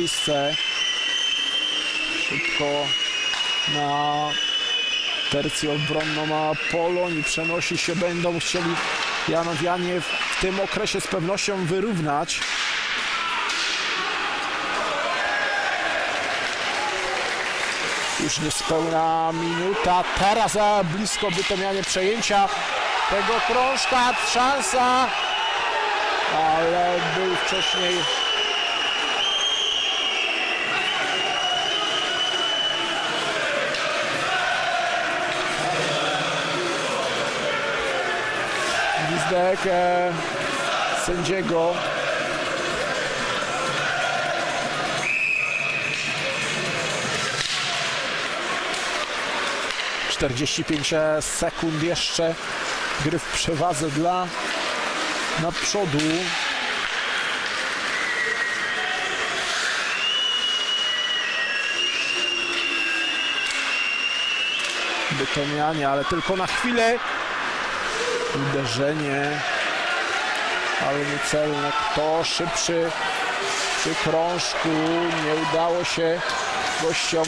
miejsce. Szybko na tercję obronną, a Polonii przenosi się, będą chcieli Janowianie w tym okresie z pewnością wyrównać. Już niespełna minuta, teraz za blisko Bytomianie przejęcia tego krążka, szansa, ale był wcześniej e, sędziego. Czterdzieści pięć sekund jeszcze gry w przewadze dla naprzód. Bytomianie, ale tylko na chwilę uderzenie, ale niecelne. Kto szybszy przy krążku? Nie udało się gościom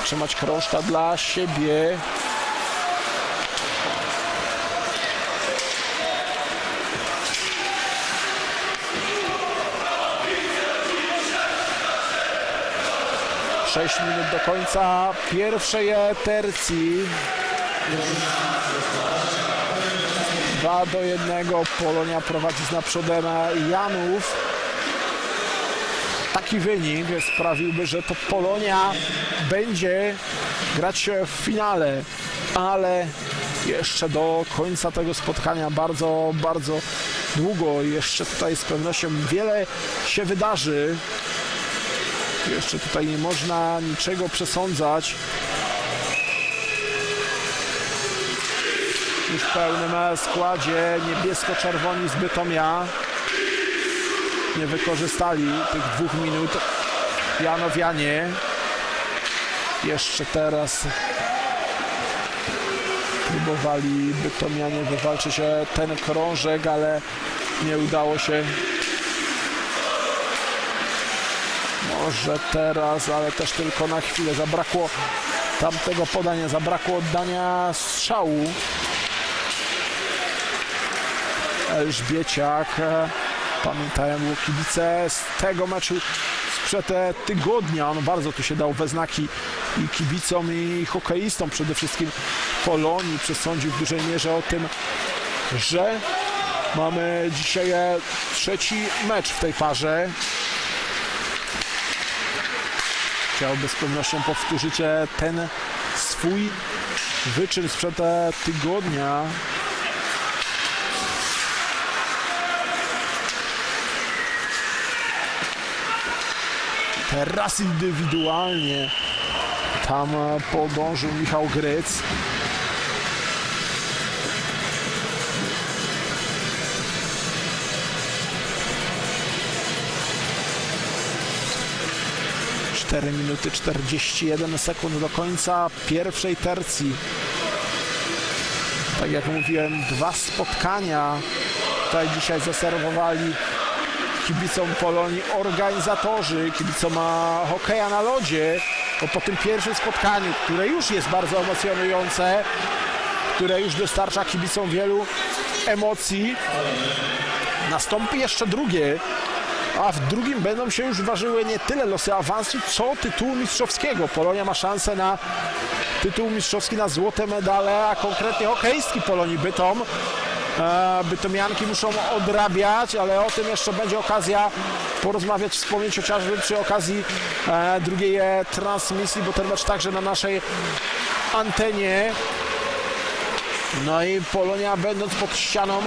otrzymać krążka dla siebie. Sześć minut do końca pierwszej tercji. 2 do 1 Polonia prowadzi z naprzodem Janów. Taki wynik sprawiłby, że to Polonia będzie grać w finale, ale jeszcze do końca tego spotkania bardzo, bardzo długo. Jeszcze tutaj z pewnością wiele się wydarzy. Jeszcze tutaj nie można niczego przesądzać. Już w pełnym składzie niebiesko-czerwoni z Bytomia. Nie wykorzystali tych dwóch minut. Janowianie. Jeszcze teraz próbowali Bytomianie wywalczyć e, ten krążek, ale nie udało się. Może teraz, ale też tylko na chwilę. Zabrakło tamtego podania, zabrakło oddania strzału Elżbieciak. Pamiętają było kibice z tego meczu sprzed e, tygodnia. On bardzo tu się dał we znaki i kibicom, i hokeistom przede wszystkim Polonii. Przesądził w dużej mierze o tym, że mamy dzisiaj e, trzeci mecz w tej parze. Chciałby z pewnością powtórzyć e, ten swój wyczyn sprzed tygodnia. Teraz indywidualnie tam podążył Michał Gryc. Cztery minuty 41 sekund do końca pierwszej tercji. Tak jak mówiłem, dwa spotkania tutaj dzisiaj zaserwowali kibicom Polonii organizatorzy, kibicom hokeja na lodzie, bo po tym pierwszym spotkaniu, które już jest bardzo emocjonujące, które już dostarcza kibicom wielu emocji, nastąpi jeszcze drugie, a w drugim będą się już ważyły nie tyle losy awansu, co tytułu mistrzowskiego. Polonia ma szansę na tytuł mistrzowski, na złote medale, a konkretnie hokejski Polonii Bytom Bytomianki muszą odrabiać, ale o tym jeszcze będzie okazja porozmawiać, wspomnieć chociażby przy okazji e, drugiej e, transmisji, bo ten mecz także na naszej antenie. No i Polonia będąc pod ścianą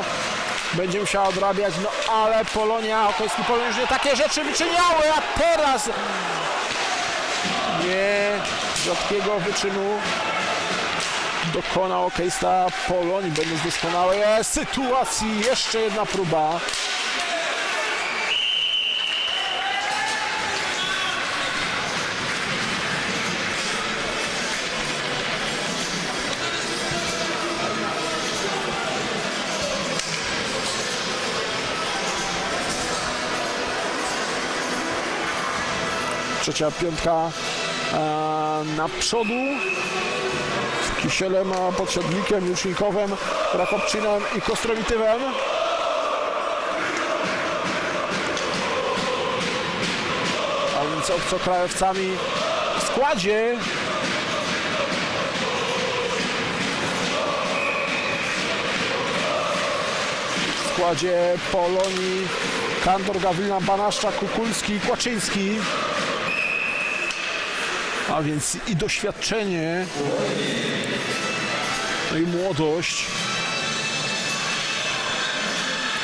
będzie musiała odrabiać, no ale Polonia, hokejski Polonia już nie takie rzeczy wyczyniały, a teraz nie rzadkiego wyczynu dokonał okejsta Polonii, będąc doskonałej sytuacji. Jeszcze jedna próba. Trzecia piątka e, na przodu. Kisielem, a Podsiadlikiem, Jusznikowem, Rakopczynem i Kostrowitywem. A więc obcokrajowcami w składzie. W składzie Polonii Kantor, Gawrina, Banaszczak, Kukulski i Kłaczyński. A więc i doświadczenie, no i młodość.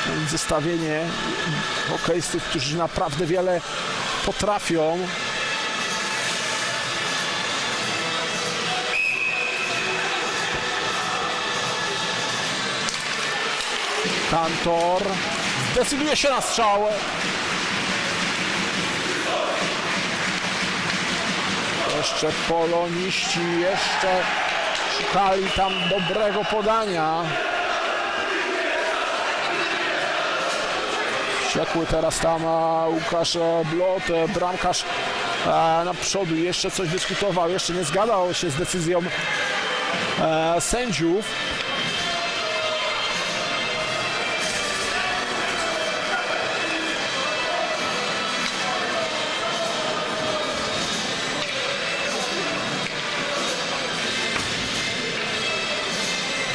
A więc Zestawienie hokeistów, którzy naprawdę wiele potrafią. Kantor decyduje się na strzał. Jeszcze poloniści, jeszcze szukali tam dobrego podania. Wściekły teraz tam Łukasz e, Blot, e, bramkarz e, na przodu, jeszcze coś dyskutował, jeszcze nie zgadzał się z decyzją sędziów.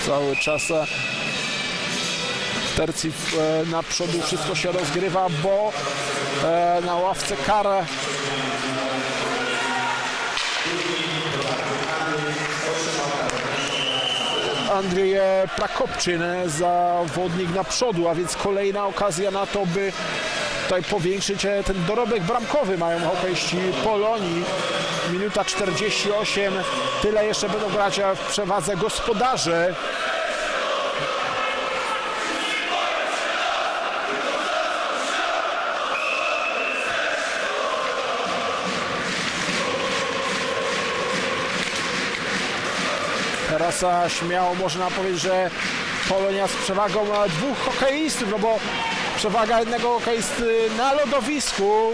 Cały czas e, tercji e, na przodu wszystko się rozgrywa, bo e, na ławce karę. Andrzej Prakopczyn, zawodnik na przodu, a więc kolejna okazja na to, by tutaj powiększyć e, ten dorobek bramkowy mają hokeiści Polonii. Minuta 48, tyle jeszcze będą grać e, w przewadze gospodarze. Teraz śmiało można powiedzieć, że Polonia z przewagą e, dwóch hokeistów, no bo przewaga jednego hokeisty na lodowisku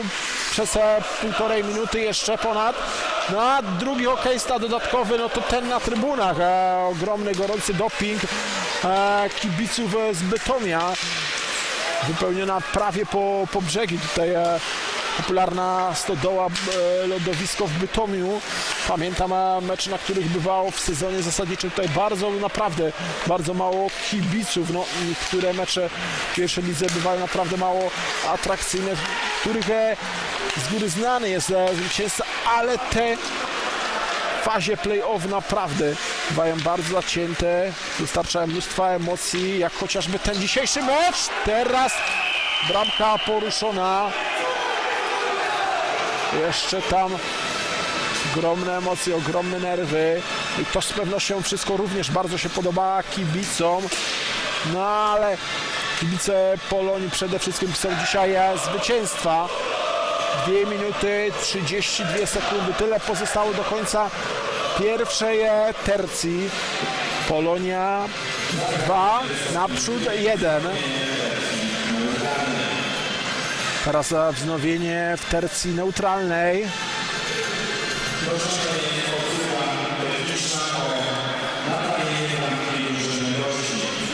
przez półtorej minuty jeszcze ponad. No a drugi hokeista dodatkowy, no to ten na trybunach. E, ogromny, gorący doping e, kibiców z Bytomia. Wypełniona prawie po, po brzegi tutaj e, popularna stodoła e, lodowisko w Bytomiu. Pamiętam mecze, na których bywało w sezonie zasadniczym tutaj bardzo, naprawdę bardzo mało kibiców. No, niektóre mecze w pierwszej lidze bywały naprawdę mało atrakcyjne, w których e, z góry znany jest e, zwycięzca, ale te fazie play-off naprawdę bywają bardzo zacięte, dostarczają mnóstwa emocji, jak chociażby ten dzisiejszy mecz. Teraz bramka poruszona. Jeszcze tam ogromne emocje, ogromne nerwy. I to z pewnością wszystko również bardzo się podoba kibicom. No ale kibice Polonii przede wszystkim chcą dzisiaj zwycięstwa. 2 minuty 32 sekundy. Tyle pozostało do końca pierwszej tercji. Polonia 2, naprzód 1. Teraz wznowienie w tercji neutralnej.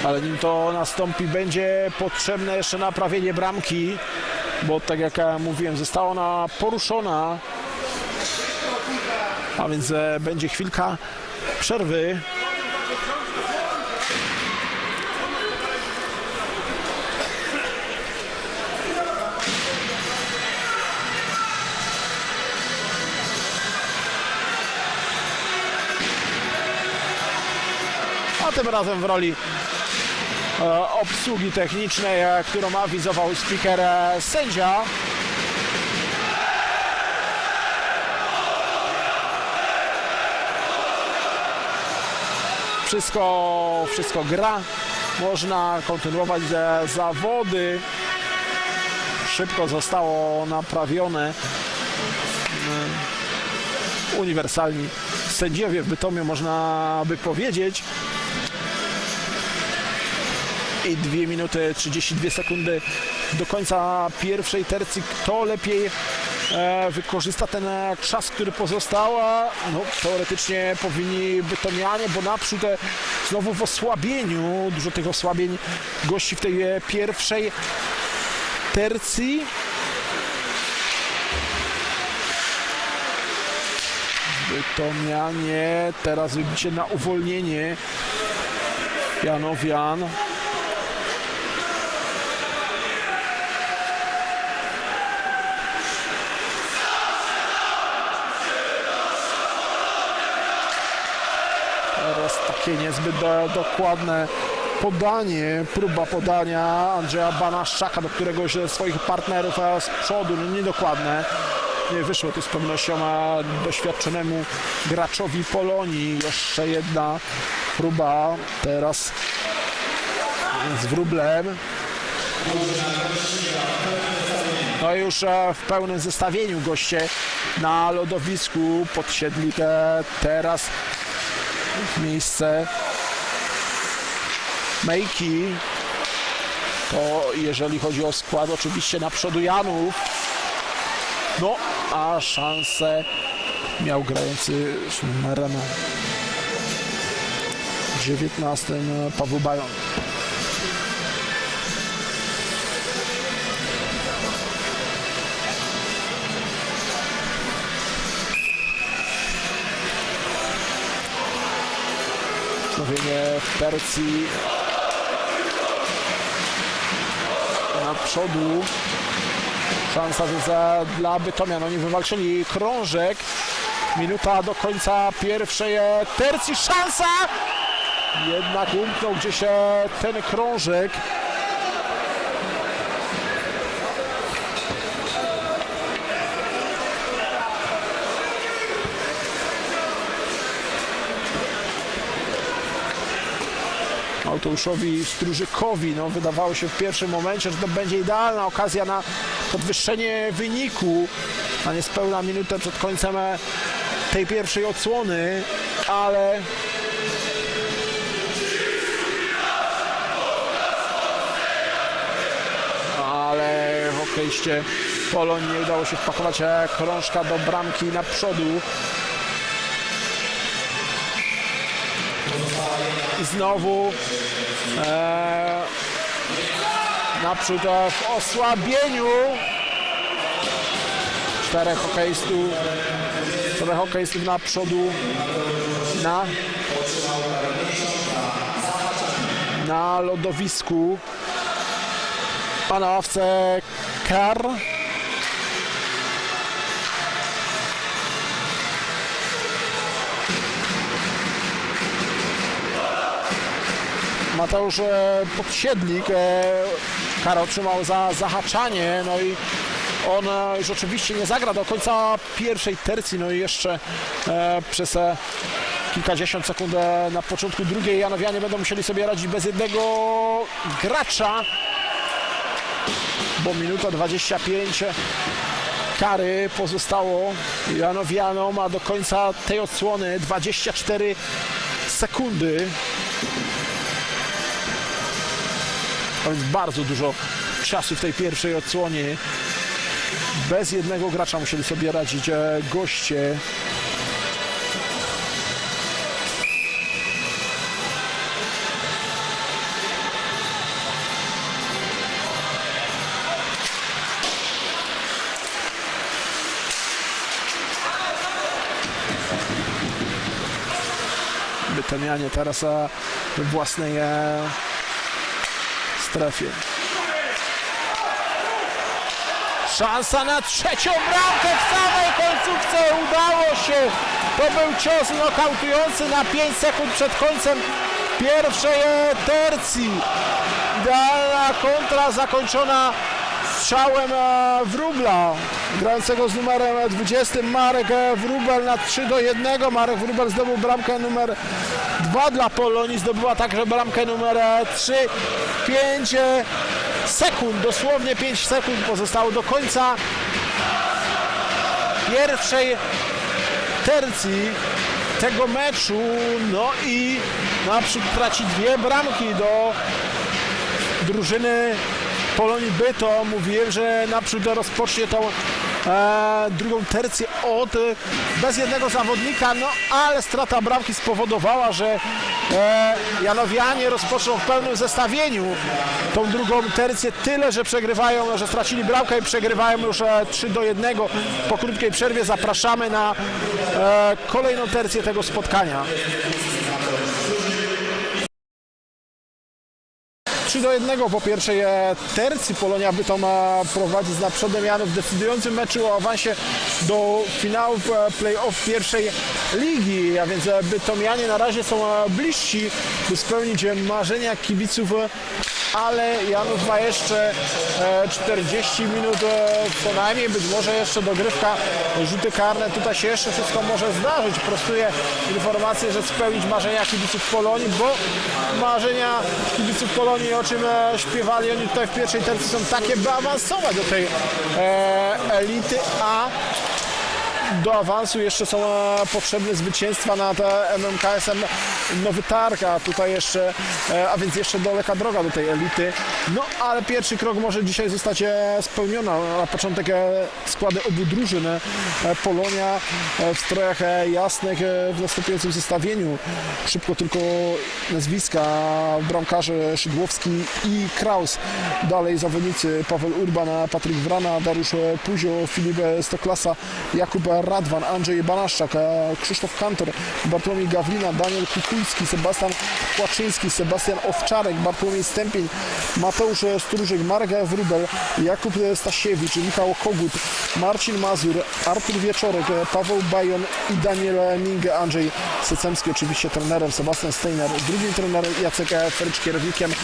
Ale nim to nastąpi, będzie potrzebne jeszcze naprawienie bramki, bo tak jak mówiłem, została ona poruszona. A więc e, będzie chwilka przerwy. Tym razem w roli e, obsługi technicznej, e, którą awizował speaker e, sędzia. Wszystko, wszystko gra. Można kontynuować zawody. Szybko zostało naprawione. Uniwersalni sędziowie w Bytomiu, można by powiedzieć. I 2 minuty 32 sekundy do końca pierwszej tercji. Kto lepiej e, wykorzysta ten e, czas, który pozostał, no, teoretycznie powinni Bytomianie, bo naprzód e, znowu w osłabieniu, dużo tych osłabień gości w tej pierwszej tercji. Bytomianie, teraz wybicie na uwolnienie Janowian. Teraz takie niezbyt do, dokładne podanie, próba podania Andrzeja Banaszczaka do któregoś ze swoich partnerów a z przodu, no niedokładne. Nie wyszło tu z pewnością a doświadczonemu graczowi Polonii. Jeszcze jedna próba teraz z wróblem. No już e, w pełnym zestawieniu goście na lodowisku podsiedli te teraz miejsce Mejki. To jeżeli chodzi o skład, oczywiście na przodu Janów. No, a szansę miał grający numerem 19 Paweł Bajon. Wznowienie w tercji na przodu. Szansa za, dla Bytomian. Oni wywalczyli krążek. Minuta do końca pierwszej tercji. Szansa! Jednak umknął gdzieś e, ten krążek. Mateuszowi Strużykowi. No, wydawało się w pierwszym momencie, że to będzie idealna okazja na podwyższenie wyniku, a niespełna minutę przed końcem tej pierwszej odsłony, ale ale hokeiście Polonii nie udało się wpakować e, krążka do bramki na przodu. I znowu e, naprzód w osłabieniu czterech hokeistów czterech hokeistów na przodu na na lodowisku. Pana ławce Kar Mateusz e, Podsiedlik e, karę otrzymał za zahaczanie, no i on e, już oczywiście nie zagra do końca pierwszej tercji, no i jeszcze e, przez e, kilkadziesiąt sekund e, na początku drugiej Janowianie będą musieli sobie radzić bez jednego gracza, bo minuta 25 kary pozostało Janowianom, a do końca tej odsłony 24 sekundy. A więc bardzo dużo czasu w tej pierwszej odsłonie. Bez jednego gracza musieli sobie radzić e, goście. Bytomianie teraz e, własnej e, strefie. Szansa na trzecią bramkę w samej końcówce udało się. To był cios nokautujący na 5 sekund przed końcem pierwszej tercji. Idealna kontra zakończona strzałem e, Wróbla, grającego z numerem 20 Marek e, Wróbel na 3 do 1. Marek Wróbel zdobył bramkę numer 2 dla Polonii, zdobyła także bramkę numer 3. 5 sekund, dosłownie 5 sekund pozostało do końca pierwszej tercji tego meczu. No i naprzód traci dwie bramki do drużyny Polonii Byto. Mówiłem, że naprzód rozpocznie tą e, drugą tercję od e, bez jednego zawodnika, no ale strata bramki spowodowała, że e, Janowianie rozpoczną w pełnym zestawieniu tą drugą tercję, tyle, że przegrywają, że stracili bramkę i przegrywają już e, 3 do 1. Po krótkiej przerwie zapraszamy na e, kolejną tercję tego spotkania. 3 do 1 po pierwszej e, tercji. Polonia Bytom e, prowadzi z naprzodem Janów w decydującym meczu o awansie do finałów e, play-off pierwszej ligi, a więc e, Bytomianie na razie są bliżsi, by spełnić marzenia kibiców, ale Janów ma jeszcze e, 40 minut e, co najmniej, być może jeszcze dogrywka, rzuty karne, tutaj się jeszcze wszystko może zdarzyć. Prostuję informację, że spełnić marzenia kibiców Polonii, bo marzenia kibiców Polonii, o czym e, śpiewali oni tutaj w pierwszej tercji są takie, by awansować do tej e, elity, a do awansu jeszcze są e, potrzebne zwycięstwa nad MMKS-em Nowy Targ, a tutaj jeszcze, e, a więc jeszcze daleka droga do tej elity. No ale pierwszy krok może dzisiaj zostać e, spełniony. Na początek składy obu drużyn. Polonia w strojach jasnych w następującym zestawieniu. Szybko tylko nazwiska bramkarze Szydłowski i Kraus. Dalej zawodnicy Paweł Urban, Patryk Wrana, Dariusz Puzio, Filip Stoklasa, Jakub Radwan, Andrzej Banaszczak, Krzysztof Kantor, Bartłomiej Gawlina, Daniel Kukulski, Sebastian Płaczyński, Sebastian Owczarek, Bartłomiej Stępień, Mateusz Stróżyk, Marek Wrubel, Jakub Stasiewicz, Michał Kogut, Marcin Mazur, Artur Wieczorek, Paweł Bajon i Daniel Minge, Andrzej Secemski oczywiście trenerem, Sebastian Steiner, drugim trenerem Jacek Ferycz, kierownikiem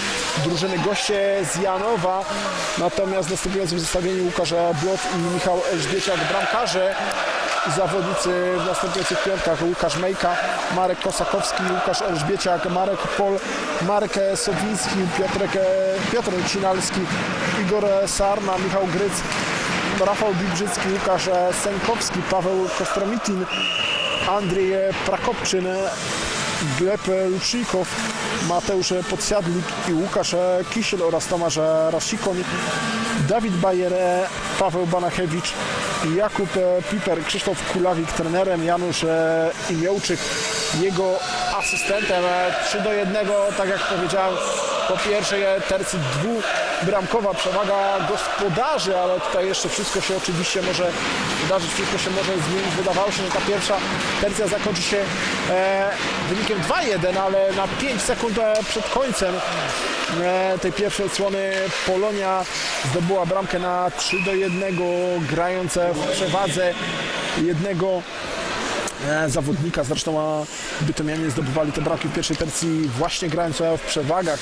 drużyny. Goście z Janowa, natomiast w następującym zestawieniu Łukasz Blot i Michał Elżbieciak, bramkarze zawodnicy w następujących piątkach. Łukasz Mejka, Marek Kosakowski, Łukasz Elżbieciak, Marek Pol, Marek Sowiński, Piotrek, Piotr Cinalski, Igor Sarna, Michał Gryc, Rafał Bibrzycki, Łukasz Sękowski, Paweł Kostromitin, Andrzej Prakopczyn, Gleb Lusznikow, Mateusz Podsiadlik i Łukasz Kisiel oraz Tomasz Rasikoń, Dawid Bajer, Paweł Banachewicz, Jakub Piper, Krzysztof Kulawik trenerem, Janusz Imiołczyk jego asystentem 3 do 1, tak jak powiedziałem po pierwszej tercji dwubramkowa przewaga gospodarzy, ale tutaj jeszcze wszystko się oczywiście może wydarzyć, wszystko się może zmienić. Wydawało się, że ta pierwsza tercja zakończy się e, wynikiem 2-1, ale na 5 sekund e, przed końcem e, tej pierwszej odsłony Polonia zdobyła bramkę na 3 do 1, grając w przewadze jednego zawodnika. Zresztą a Bytomianie zdobywali te bramki w pierwszej tercji właśnie grając w przewagach.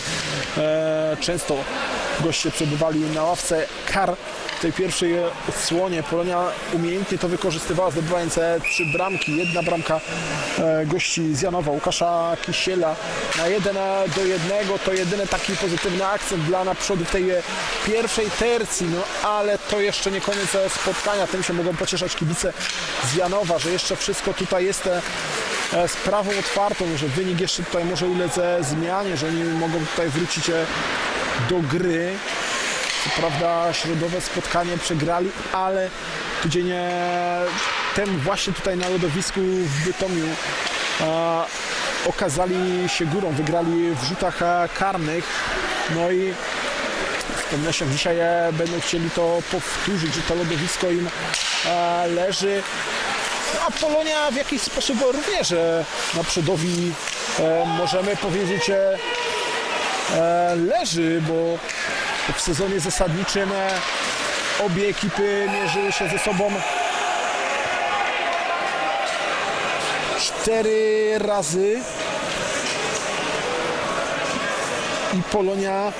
E, często goście przebywali na ławce kar w tej pierwszej odsłonie. Polonia umiejętnie to wykorzystywała, zdobywając e, trzy bramki. Jedna bramka e, gości z Janowa, Łukasza Kisiela na 1 do 1. To jedyny taki pozytywny akcent dla naprzód w tej pierwszej tercji. No ale to jeszcze nie koniec spotkania. Tym się mogą pocieszać kibice z Janowa, że jeszcze wszystko tutaj jest e, e, sprawą otwartą, że wynik jeszcze tutaj może ulec e, zmianie, że oni mogą tutaj wrócić e, do gry. Co prawda środowe spotkanie przegrali, ale tydzień temu właśnie tutaj na lodowisku w Bytomiu e, okazali się górą, wygrali w rzutach e, karnych. No i z pewnością dzisiaj będą chcieli to powtórzyć, że to lodowisko im leży. A Polonia w jakiś sposób również e, naprzodowi e, możemy powiedzieć e, leży, bo w sezonie zasadniczym e, obie ekipy mierzyły się ze sobą cztery razy i Polonia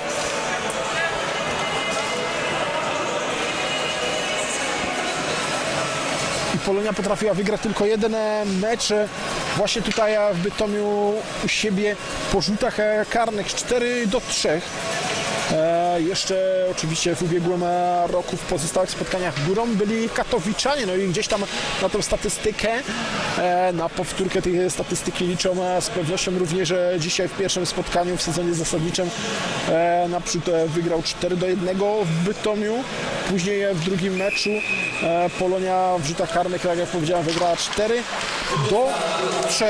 Polonia potrafiła wygrać tylko jeden e, mecz właśnie tutaj e, w Bytomiu u siebie po rzutach e, karnych 4 do 3. Jeszcze oczywiście w ubiegłym e, roku w pozostałych spotkaniach górą byli Katowiczanie, no i gdzieś tam na tą statystykę, e, na powtórkę tej statystyki liczą e, z pewnością również e, dzisiaj w pierwszym spotkaniu w sezonie zasadniczym naprzód wygrał 4 do 1 w Bytomiu, później w drugim meczu Polonia w rzutach karnych, tak jak powiedziałem, wygrała 4 do 3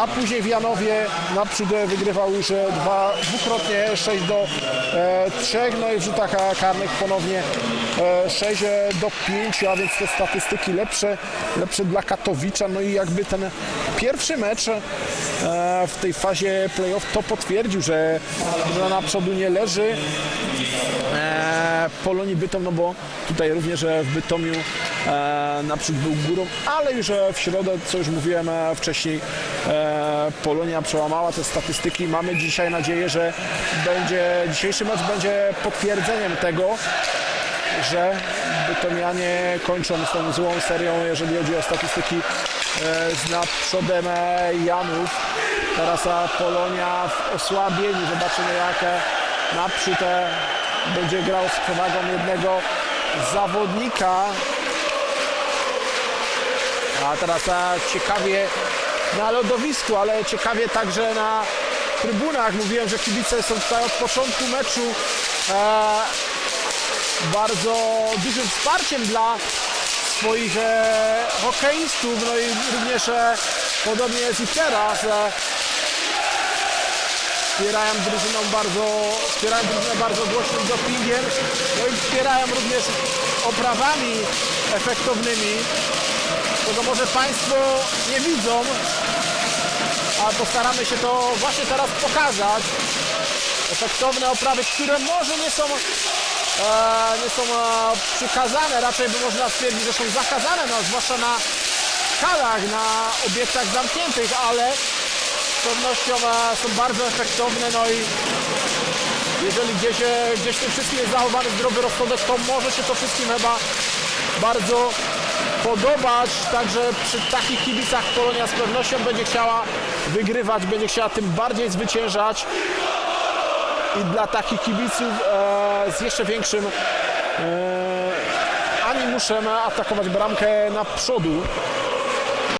a później w Janowie naprzód e, wygrywał już e, dwa, dwukrotnie 6 do e, 3, no i w rzutach e, karnych ponownie e, 6 e, do 5, a więc te statystyki lepsze, lepsze dla Katowicza, no i jakby ten pierwszy mecz e, w tej fazie playoff to potwierdził, że, że na przodu nie leży, e, Polonii Bytom, no bo tutaj również e, w Bytomiu e, naprzód był górą, ale już e, w środę, co już mówiłem e, wcześniej, e, Polonia przełamała te statystyki. Mamy dzisiaj nadzieję, że będzie, dzisiejszy mecz będzie potwierdzeniem tego, że Bytomianie kończą z tą złą serią, jeżeli chodzi o statystyki e, z naprzodem e, Janów. Teraz Polonia w osłabieniu. Zobaczymy jak e, naprzód e, będzie grał z przewagą jednego zawodnika. A teraz e, ciekawie na lodowisku, ale ciekawie także na trybunach. Mówiłem, że kibice są tutaj od początku meczu e, bardzo dużym wsparciem dla swoich e, hokeistów, no i również e, podobnie jest i teraz. E, wspierają drużyną bardzo, bardzo głośnym dopingiem, no i wspierają również oprawami efektownymi, czego może Państwo nie widzą, ale postaramy się to właśnie teraz pokazać. Efektowne oprawy, które może nie są, e, nie są e, przykazane, raczej by można stwierdzić, że są zakazane, no, zwłaszcza na halach, na obiektach zamkniętych, ale z pewnością e, są bardzo efektowne, no i jeżeli gdzieś, e, gdzieś w tym wszystkim jest zachowany zdrowy rozsądek, to może się to wszystkim chyba bardzo podobać, także przy takich kibicach Polonia z pewnością będzie chciała wygrywać, będzie chciała tym bardziej zwyciężać i dla takich kibiców e, z jeszcze większym e, animuszem atakować bramkę na przodu.